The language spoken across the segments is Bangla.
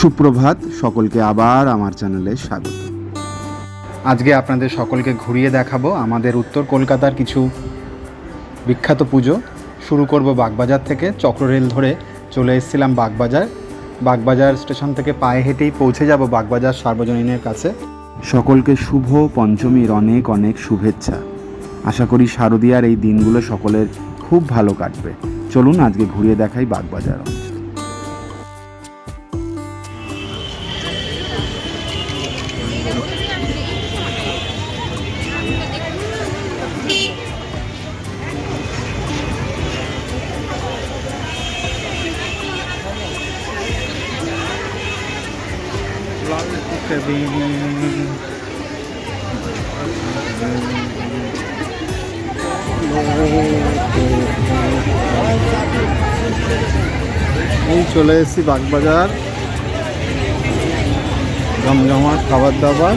সুপ্রভাত, সকলকে আবার আমার চ্যানেলে স্বাগত। আজকে আপনাদের সকলকে ঘুরিয়ে দেখাবো আমাদের উত্তর কলকাতার কিছু বিখ্যাত পুজো। শুরু করব বাগবাজার থেকে, চক্ররেল ধরে চলে এসেছিলাম বাগবাজার। বাগবাজার স্টেশন থেকে পায়ে হেঁটেই পৌঁছে যাব বাগবাজার সার্বজনীনের কাছে। সকলকে শুভ পঞ্চমীর অনেক অনেক শুভেচ্ছা। আশা করি শারদীয়ার এই দিনগুলো সকলের খুব ভালো কাটবে। চলুন আজকে ঘুরিয়ে দেখাই বাগবাজার। অঞ্চল এই চলে এসেছি বাগবাজার। জমজমাট খাবার দাবার।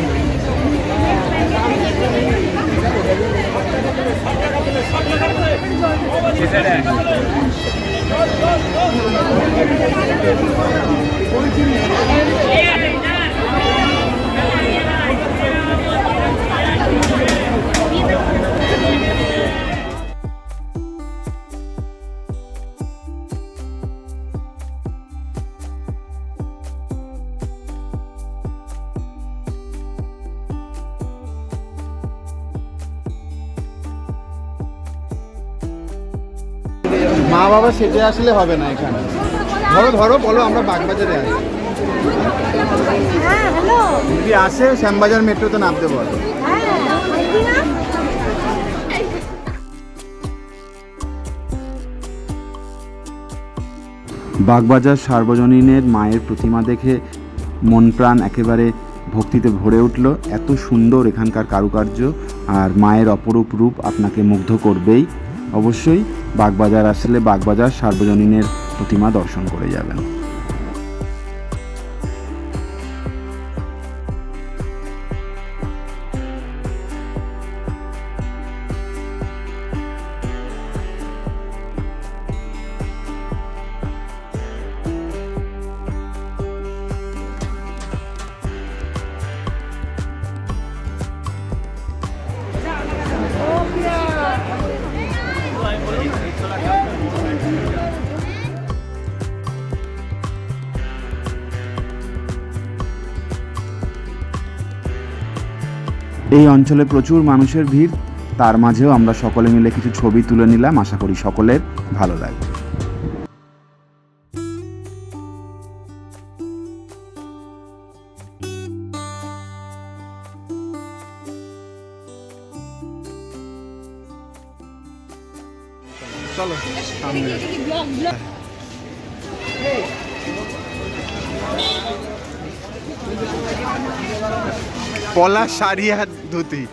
সেজে আসলে হবে না এখানে। ধরো ধরো বলো আমরা বাগবাজারে আছি। হ্যাঁ যদি আসে শ্যামবাজার মেট্রোতে নামতে বলো। হ্যাঁ বাগবাজার সার্বজনীনের মায়ের প্রতিমা দেখে মন প্রাণ একেবারে ভক্তিতে ভরে উঠল। এত সুন্দর এখানকার কারুকার্য আর মায়ের অপরূপ রূপ আপনাকে মুগ্ধ করবেই। অবশ্যই বাগবাজার আসলে বাগবাজার সার্বজনীনের প্রতিমা দর্শন করে যাবেন। এই অঞ্চলে প্রচুর মানুষের ভিড়। তার মাঝেও আমরা সকলে মিলে কিছু ছবি তুলে নিলাম। আশা করি সকলের ভালো লাগবে। সামনে পলা শাড়ি আর ধুতি।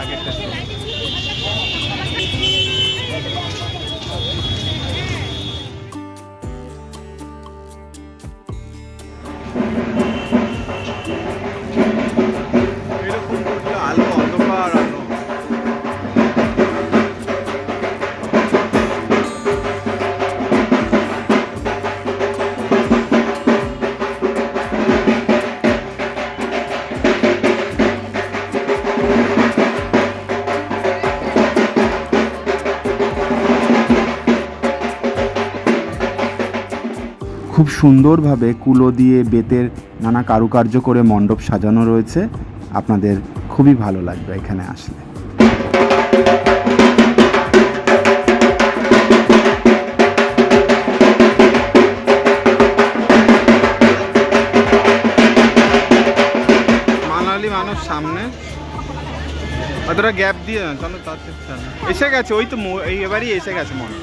আগেরটা এরকম সুন্দরভাবে কুলো দিয়ে বেতের নানা কারুকার্য করে মণ্ডপ সাজানো রয়েছে। আপনাদের খুবই ভালো লাগবে এখানে আসলে। মানালি মানুষ সামনে। অতটা গ্যাপ দিয়ে চলো তার এসে গেছে ওই তো এই এবারই এসে গেছে মনে।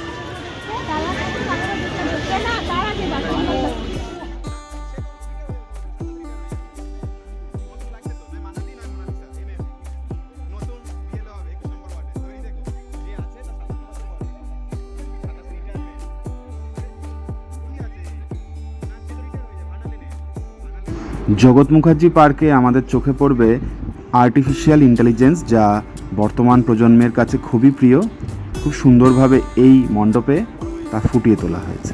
জগৎ মুখার্জি পার্কে আমাদের চোখে পড়বে আর্টিফিশিয়াল ইন্টেলিজেন্স যা বর্তমান প্রজন্মের কাছে খুবই প্রিয়। খুব সুন্দরভাবে এই মণ্ডপে তা ফুটিয়ে তোলা হয়েছে।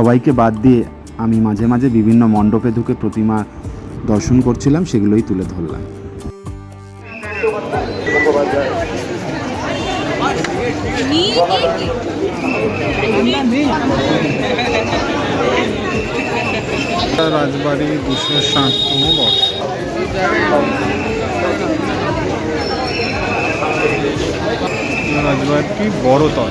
সবাইকে বাদ দিয়ে আমি মাঝে মাঝে বিভিন্ন মণ্ডপে ঢুকে প্রতিমা দর্শন করছিলাম, সেগুলোই তুলে ধরলাম। রাজবাড়ি দুশো ষাটতম বর্ষ। রাজবাড়িটি বড়তর।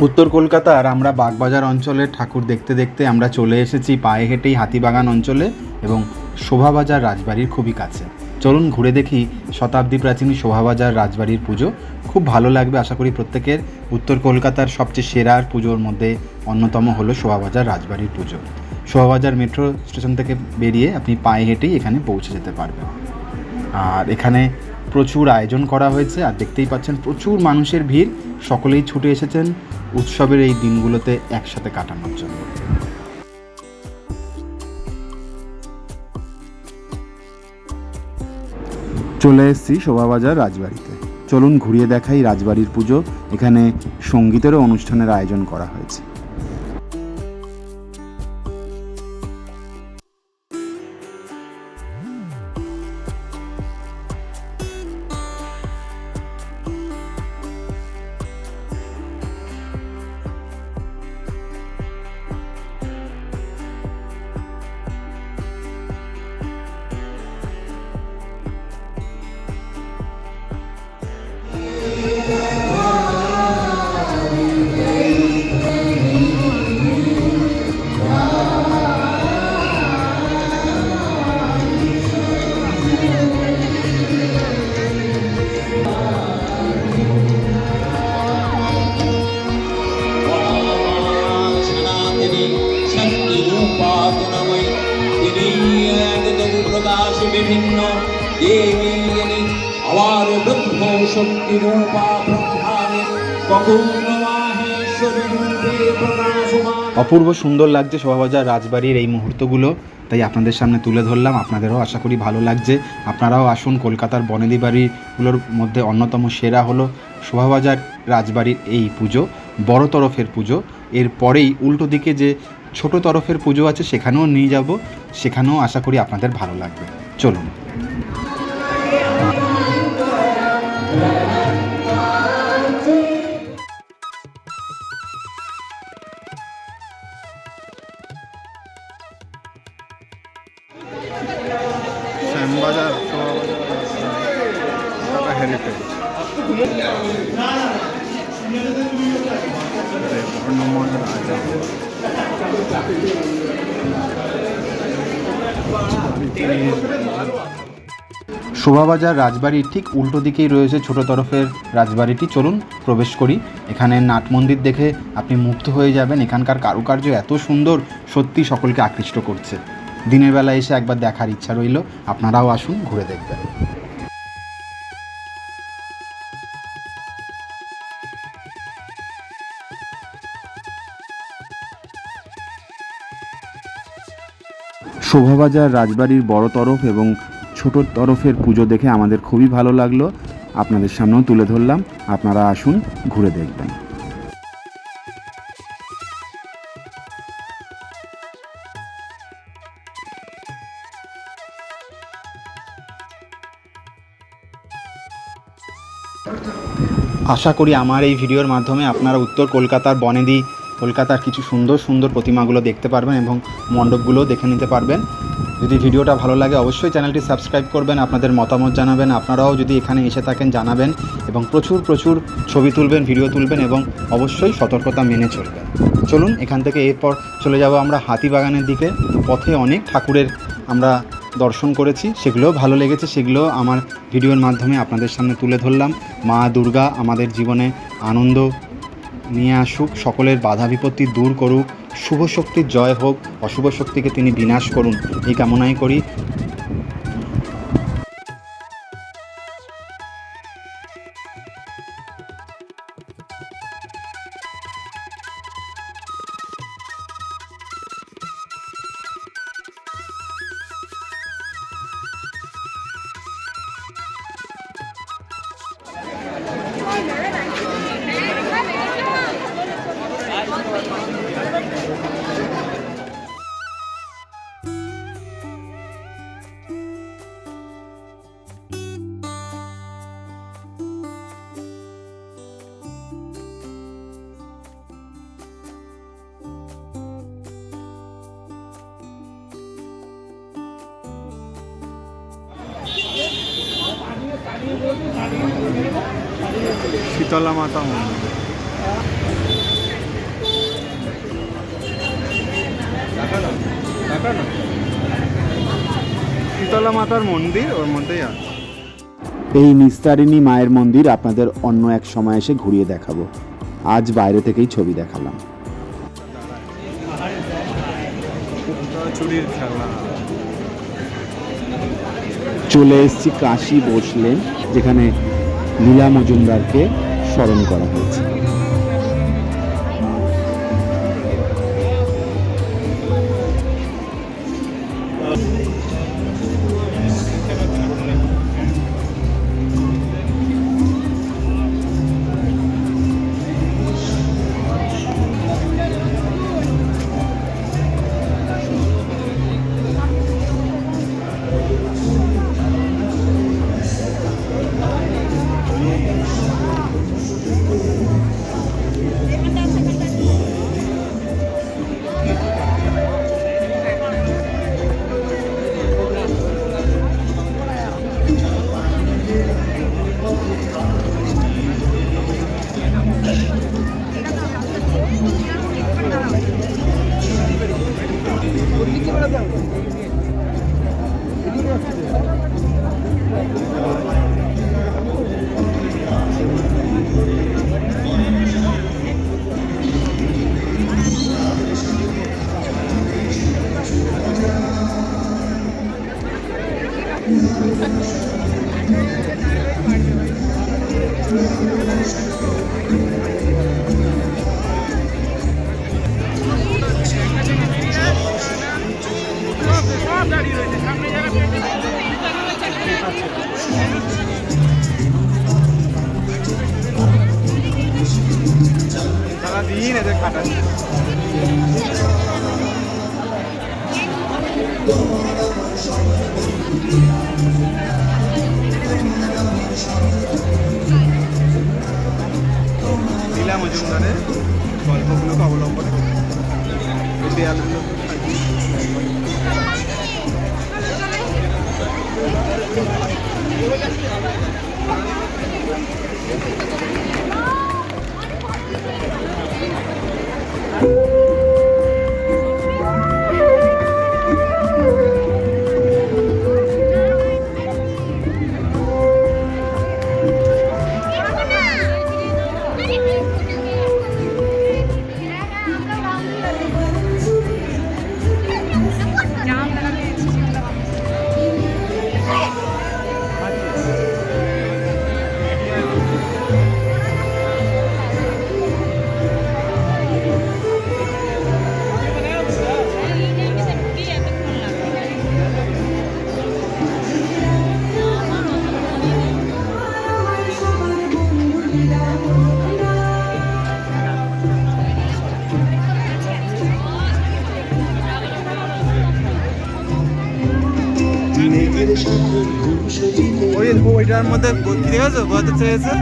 উত্তর কলকাতার আমরা বাগবাজার অঞ্চলে ঠাকুর দেখতে দেখতে আমরা চলে এসেছি পায়ে হেঁটেই হাতিবাগান অঞ্চলে এবং শোভাবাজার রাজবাড়ির খুবই কাছে। চলুন ঘুরে দেখি শতাব্দী প্রাচীন শোভাবাজার রাজবাড়ির পুজো। খুব ভালো লাগবে আশা করি প্রত্যেকের। উত্তর কলকাতার সবচেয়ে সেরার পুজোর মধ্যে অন্যতম হলো শোভাবাজার রাজবাড়ির পুজো। শোভাবাজার মেট্রো স্টেশন থেকে বেরিয়ে আপনি পায়ে হেঁটেই এখানে পৌঁছে যেতে পারবেন। আর এখানে প্রচুর আয়োজন করা হয়েছে আর দেখতেই পাচ্ছেন প্রচুর মানুষের ভিড়। সকলেই ছুটে এসেছেন উৎসবের এই দিনগুলোতে একসাথে কাটানোর জন্য। চলে এসেছি শোভাবাজার রাজবাড়িতে। চলুন ঘুরিয়ে দেখাই রাজবাড়ির পুজো। এখানে সঙ্গীতেরও অনুষ্ঠানের আয়োজন করা হয়েছে। বিভিন্ন দেবী আবার ব্রহ্ম শক্তি রূপা ব্রহ্মাণী অপূর্ব সুন্দর লাগছে শোভাবাজার রাজবাড়ির এই মুহূর্তগুলো, তাই আপনাদের সামনে তুলে ধরলাম। আপনাদেরও আশা করি ভালো লাগছে। আপনারাও আসুন কলকাতার বনেদি বাড়িগুলোর মধ্যে অন্যতম সেরা হলো শোভাবাজার রাজবাড়ির এই পুজো, বড় তরফের পুজো। এর পরেই উল্টো দিকে যে ছোট তরফের পুজো আছে, সেখানেও নিয়ে যাব। সেখানেও আশা করি আপনাদের ভালো লাগবে। চলুন। শ্যামবাজার হেরিটেজ বর্ণময় শোভাবাজার রাজবাড়ির ঠিক উল্টো দিকেই রয়েছে ছোট তরফের রাজবাড়িটি। চলুন প্রবেশ করি। এখানে নাট মন্দির দেখে আপনি মুগ্ধ হয়ে যাবেন। এখানকার কারুকার্য এত সুন্দর, সত্যি সকলকে আকৃষ্ট করছে। দিনের বেলা এসে একবার দেখার ইচ্ছা রইল। আপনারাও আসুন, ঘুরে দেখবেন। শোভাবাজার রাজবাড়ির বড় তরফ এবং ছোট তরফের পুজো দেখে আমাদের খুবই ভালো লাগল। আপনাদের সামনেও তুলে ধরলাম। আপনারা আসুন, ঘুরে দেখবেন। আশা করি আমার এই ভিডিওর মাধ্যমে আপনারা উত্তর কলকাতার বনেদি কলকাতার কিছু সুন্দর সুন্দর প্রতিমাগুলো দেখতে পারবেন এবং মণ্ডপগুলোও দেখে নিতে পারবেন। যদি ভিডিওটা ভালো লাগে, অবশ্যই চ্যানেলটি সাবস্ক্রাইব করবেন, আপনাদের মতামত জানাবেন, আপনারাও যদি এখানে এসে থাকেন, জানাবেন এবং প্রচুর প্রচুর ছবি তুলবেন, ভিডিও তুলবেন এবং অবশ্যই সতর্কতা মেনে চলবেন। চলুন, এখান থেকে এরপর চলে যাব আমরা হাতিবাগানের দিকে। পথে অনেক ঠাকুরের আমরা দর্শন করেছি, সেগুলোও ভালো লেগেছে সেগুলো আমার ভিডিওর মাধ্যমে আপনাদের সামনে তুলে ধরলাম। মা দুর্গা, আমাদের জীবনে আনন্দ নিয়ে আসুক, সকলের বাধা বিপত্তি দূর করুক, শুভ শক্তির জয় হোক, অশুভ শক্তিকে তিনি বিনাশ করুন। এই কামনাই করি। মাতা মন্দির। শীতলা মাতার মন্দির ওর মধ্যেই আছে। এই নিস্তারিণী মায়ের মন্দির আপনাদের অন্য এক সময় এসে ঘুরিয়ে দেখাবো। আজ বাইরে থেকেই ছবি দেখালাম। চলে এসেছি কাশি বসলেন যেখানে লীলা মজুমদারকে স্মরণ করা হয়েছে। লীলা মজুমদারের গল্পগুলোকে অবলম্বন দেয়ালগুলো Thank দেয়ালগুলো ওইটার মধ্যে কি দেখেছ বোঝাতে চেয়েছে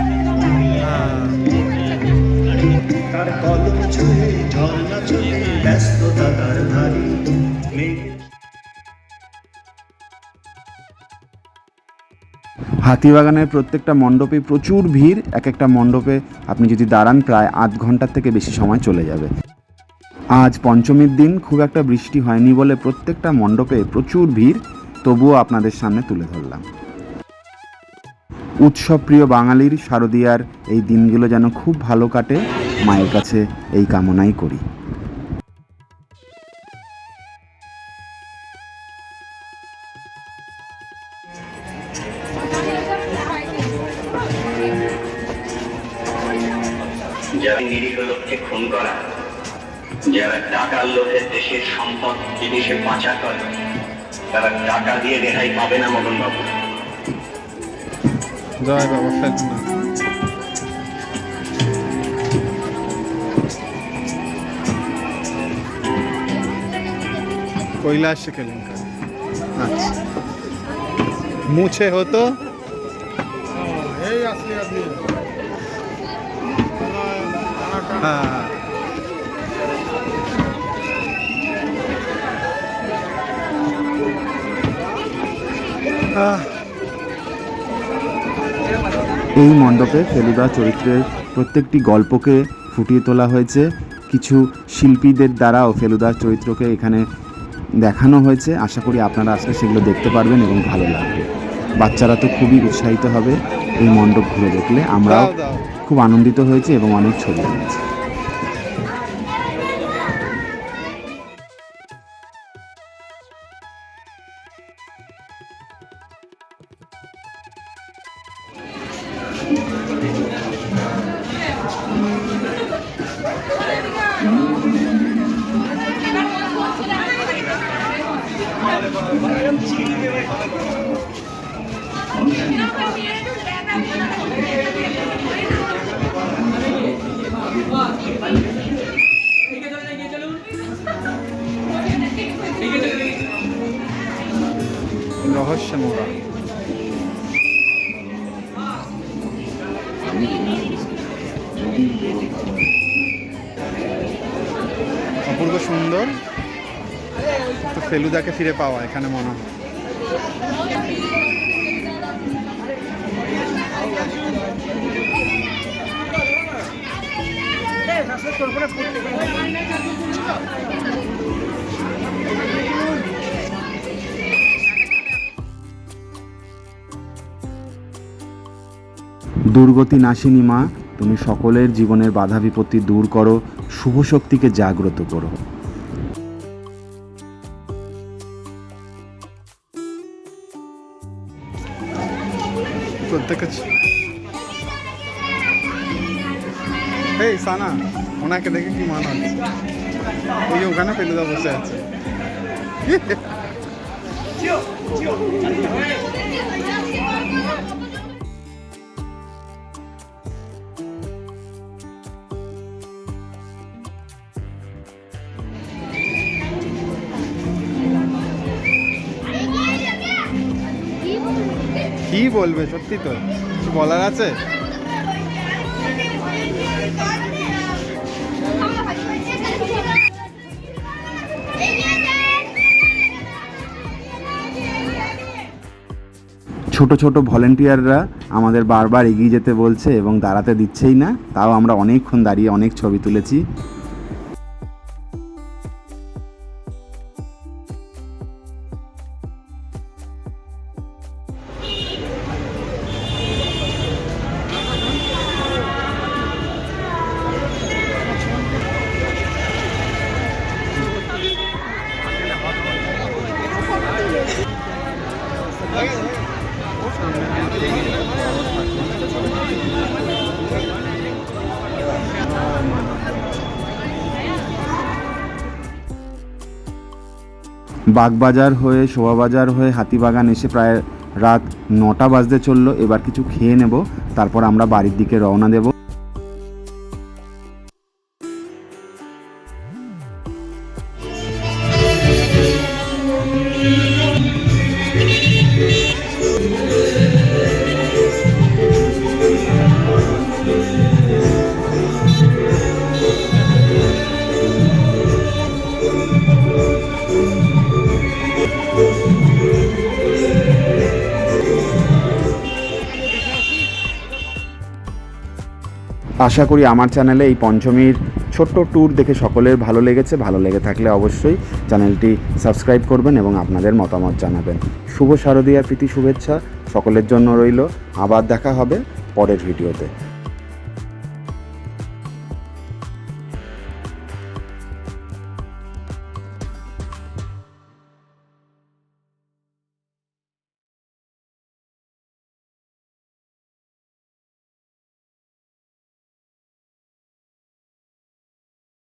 হাতিবাগানের প্রত্যেকটা মণ্ডপে প্রচুর ভিড় এক একটা মণ্ডপে আপনি যদি দাঁড়ান প্রায় আধ ঘণ্টার থেকে বেশি সময় চলে যাবে। আজ পঞ্চমীর দিন, খুব একটা বৃষ্টি হয়নি বলে প্রত্যেকটা মণ্ডপে প্রচুর ভিড়, তবুও আপনাদের সামনে তুলে ধরলাম। উৎসব প্রিয় বাঙালির শারদীয়ার এই দিনগুলো যেন খুব ভালো কাটে। মায়ের কাছে এই কামনাই করি। যারা নিরীহ লোককে খুন করা যারা টাকার লোভে দেশের সম্পদ জিনিসে পাচার করে তারা টাকা দিয়ে রেহাই পাবে না মদন বাবু জয় বাবা ফেলনা কৈলাস আচ্ছা। মুছে হতো। হ্যাঁ। এই মণ্ডপে ফেলুদা চরিত্রের প্রত্যেকটি গল্পকে ফুটিয়ে তোলা হয়েছে। কিছু শিল্পীদের দ্বারাও ফেলুদার চরিত্রকে এখানে দেখানো হয়েছে। আশা করি আপনারা আজকে সেগুলো দেখতে পারবেন এবং ভালো লাগবে। বাচ্চারা তো খুবই উৎসাহিত হবে এই মণ্ডপ ঘুরে দেখলে। আমরাও খুব আনন্দিত হয়েছে এবং অনেক ছবি তুলেছি রহস্য মোড়া অপূর্ব সুন্দর। তো ফেলুদাকে ফিরে পাওয়া এখানে মনে হয়। দুর্গতি নাশিনী মা তুমি সকলের জীবনের বাধা বিপত্তি দূর করো শুভ শক্তিকে জাগ্রত করো। এই সানা ওনাকে দেখে কি মনে হচ্ছে? ওই ওখানে ফেলুদা বসে আছে। বলবে, সত্যি তো। কিছু বলার আছে? ছোট ছোট ভলেন্টিয়াররা আমাদের বারবার এগিয়ে যেতে বলছে এবং দাঁড়াতে দিচ্ছেই না। তাও আমরা অনেকক্ষণ দাঁড়িয়ে অনেক ছবি তুলেছি। বাগবাজার হয়ে, শোভাবাজার হয়ে হাতিবাগান এসে প্রায় রাত নটা বাজতে চলল। এবার কিছু খেয়ে নেব, তারপর আমরা বাড়ির দিকে রওনা দেব। আশা করি আমার চ্যানেলে এই পঞ্চমীর ছোট্ট ট্যুর দেখে সকলের ভালো লেগেছে। ভালো লেগে থাকলে অবশ্যই চ্যানেলটি সাবস্ক্রাইব করবেন এবং আপনাদের মতামত জানাবেন। শুভ শারদীয়া প্রীতি শুভেচ্ছা। সকলের জন্য রইল। আবার দেখা হবে পরের ভিডিওতে